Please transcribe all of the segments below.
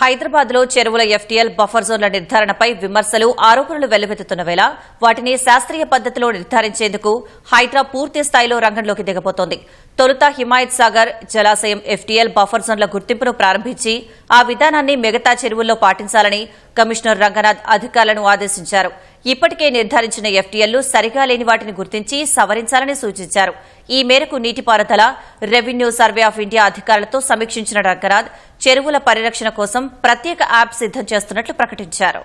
హైదరాబాద్లో చెరువుల FTL buffer జోన్ల నిర్ధారణపై విమర్శలు ఆరోపణలు వెల్లువెత్తుతున్న వేళ వాటిని శాస్త్రీయ పద్దతిలో నిర్ధారించేందుకు హైదరా పూర్తి స్థాయిలో రంగంలోకి దిగబోతోంది. తొలుత హిమాయత్ సాగర్ జలాశయం ఎఫ్టీఎల్ బఫర్ జోన్ల గుర్తింపును ప్రారంభించి ఆ విధానాన్ని మిగతా చెరువుల్లో పాటించాలని కమిషనర్ రంగనాథ్ అధికారులను ఆదేశించారు. ఇప్పటికే నిర్ధారించిన ఎఫ్టీఎల్లు సరిగా లేని వాటిని గుర్తించి సవరించాలని సూచించారు. ఈ మేరకు నీటిపారుదల రెవెన్యూ సర్వే ఆఫ్ ఇండియా అధికారులతో సమీక్షించిన రంగనాథ్ చెరువుల పరిరక్షణ కోసం ప్రత్యేక యాప్ సిద్దం చేస్తున్నట్లు ప్రకటించారు.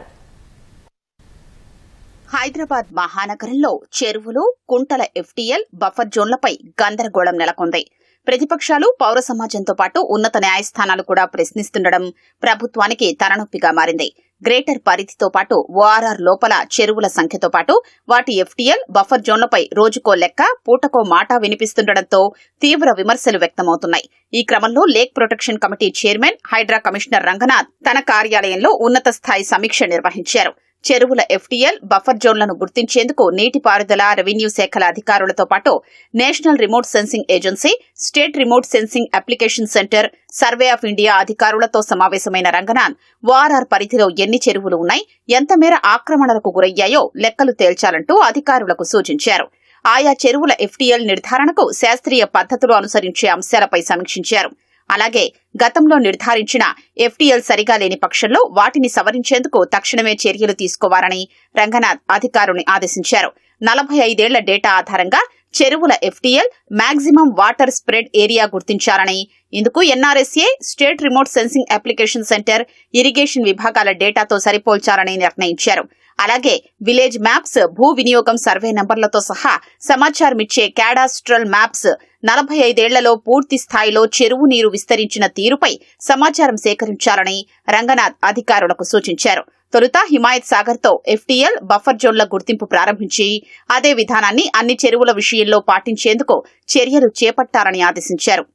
హైదరాబాద్ మహానగరంలో చెరువులు కుంటల ఎఫ్టీఎల్ బఫర్ జోన్లపై గందరగోళం నెలకొంది. ప్రతిపక్షాలు పౌర సమాజంతో పాటు ఉన్నత న్యాయస్థానాలు కూడా ప్రశ్నిస్తుండడం ప్రభుత్వానికి తలనొప్పిగా మారింది. గ్రేటర్ పరిధితో పాటు ఓఆర్ఆర్ లోపల చెరువుల సంఖ్యతో పాటు వాటి ఎఫ్టీఎల్ బఫర్ జోన్లపై రోజుకో లెక్క పూటకో మాట వినిపిస్తుండటంతో తీవ్ర విమర్శలు వ్యక్తమవుతున్నాయి. ఈ క్రమంలో lake protection committee chairman HYDRAA commissioner Ranganath తన కార్యాలయంలో ఉన్నత స్థాయి సమీక్ష నిర్వహించారు. చెరువుల ఎఫ్టీఎల్ బఫర్ జోన్లను గుర్తించేందుకు నీటిపారుదల రెవెన్యూ శాఖల అధికారులతో పాటు national remote sensing agency state remote sensing application centre survey of India అధికారులతో సమావేశమైన రంగనాథ్ ఓఆర్ఆర్ పరిధిలో ఎన్ని చెరువులు ఉన్నాయి ఎంతమేర ఆక్రమణలకు గురయ్యాయో లెక్కలు తేల్చాలంటూ అధికారులకు సూచించారు. ఆయా చెరువుల ఎఫ్టీఎల్ నిర్ధారణకు శాస్త్రీయ పద్దతులు అనుసరించే అంశాలపై సమీక్షించారు. అలాగే గతంలో నిర్ధారించిన ఎఫ్టీఎల్ సరిగా లేని పక్షంలో వాటిని సవరించేందుకు తక్షణమే చర్యలు తీసుకోవాలని రంగనాథ్ అధికారుని ఆదేశించారు. నలభై ఐదేళ్ళ డేటా ఆధారంగా చెరువుల FTL maximum water spread area గుర్తించాలని ఇందుకు NRSA state remote sensing application centre irrigation విభాగాల డేటాతో సరిపోల్చాలని నిర్ణయించారు. అలాగే విలేజ్ మ్యాప్స్ భూ వినియోగం సర్వే నంబర్లతో సహా సమాచారం ఇచ్చే క్యాడాస్ట్రల్ మ్యాప్స్ నలభై ఐదేళ్ళలో పూర్తి స్థాయిలో చెరువు నీరు విస్తరించిన తీరుపై సమాచారం సేకరించాలని రంగనాథ్ అధికారులకు సూచించారు. తొలుత హిమాయత్ సాగర్తో ఎఫ్టీఎల్ బఫర్ జోన్ల గుర్తింపు ప్రారంభించి అదే విధానాన్ని అన్ని చెరువుల విషయంలో పాటించేందుకు చర్యలు చేపట్టాలని ఆదేశించారు.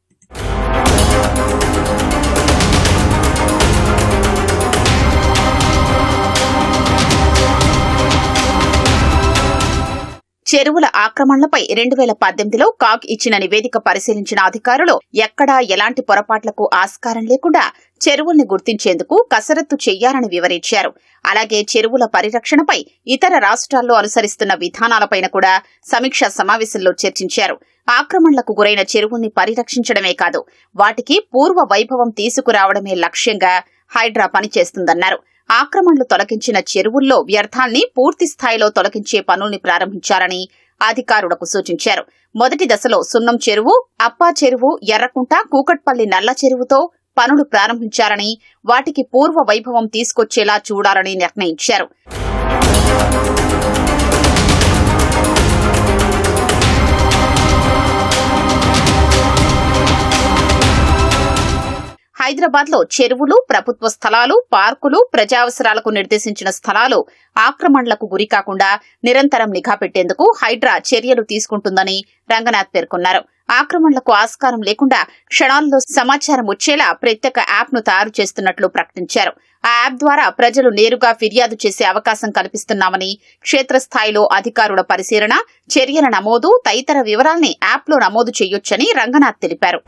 చెరువుల ఆక్రమణలపై రెండు వేల పద్దెనిమిదిలో కాగ్ ఇచ్చిన నివేదిక పరిశీలించిన అధికారులు ఎక్కడా ఎలాంటి పొరపాట్లకు ఆస్కారం లేకుండా చెరువుల్ని గుర్తించేందుకు కసరత్తు చెయ్యాలని వివరించారు. అలాగే చెరువుల పరిరక్షణపై ఇతర రాష్ట్రాల్లో అనుసరిస్తున్న విధానాలపైన కూడా సమీక్షా సమావేశంలో చర్చించారు. ఆక్రమణలకు గురైన చెరువుల్ని పరిరక్షించడమే కాదు వాటికి పూర్వ వైభవం తీసుకురావడమే లక్ష్యంగా హైడ్రా పనిచేస్తుందన్నారు. ఆక్రమణలు తొలగించిన చెరువుల్లో వ్యర్థాల్ని పూర్తి స్థాయిలో తొలగించే పనుల్ని ప్రారంభించాలని అధికారులకు సూచించారు. మొదటి దశలో సున్నం చెరువు అప్పా చెరువు ఎర్రకుంట కూకట్పల్లి నల్ల చెరువుతో పనులు ప్రారంభించారని వాటికి పూర్వ వైభవం తీసుకొచ్చేలా చూడాలని నిర్ణయించారు. హైదరాబాద్లో చెరువులు ప్రభుత్వ స్థలాలు పార్కులు ప్రజావసరాలకు నిర్దేశించిన స్థలాలు ఆక్రమణలకు గురికాకుండా నిరంతరం నిఘా పెట్టేందుకు హైడ్రా చర్యలు తీసుకుంటుందని రంగనాథ్ పేర్కొన్నారు. ఆక్రమణలకు ఆస్కారం లేకుండా క్షణాల్లో సమాచారం వచ్చేలా ప్రత్యేక యాప్ను తయారు చేస్తున్నట్లు ప్రకటించారు. ఆ యాప్ ద్వారా ప్రజలు నేరుగా ఫిర్యాదు చేసే అవకాశం కల్పిస్తున్నామని క్షేత్రస్థాయిలో అధికారుల పరిశీలన చర్యల నమోదు తదితర వివరాల్ని యాప్లో నమోదు చేయొచ్చని రంగనాథ్ తెలిపారు.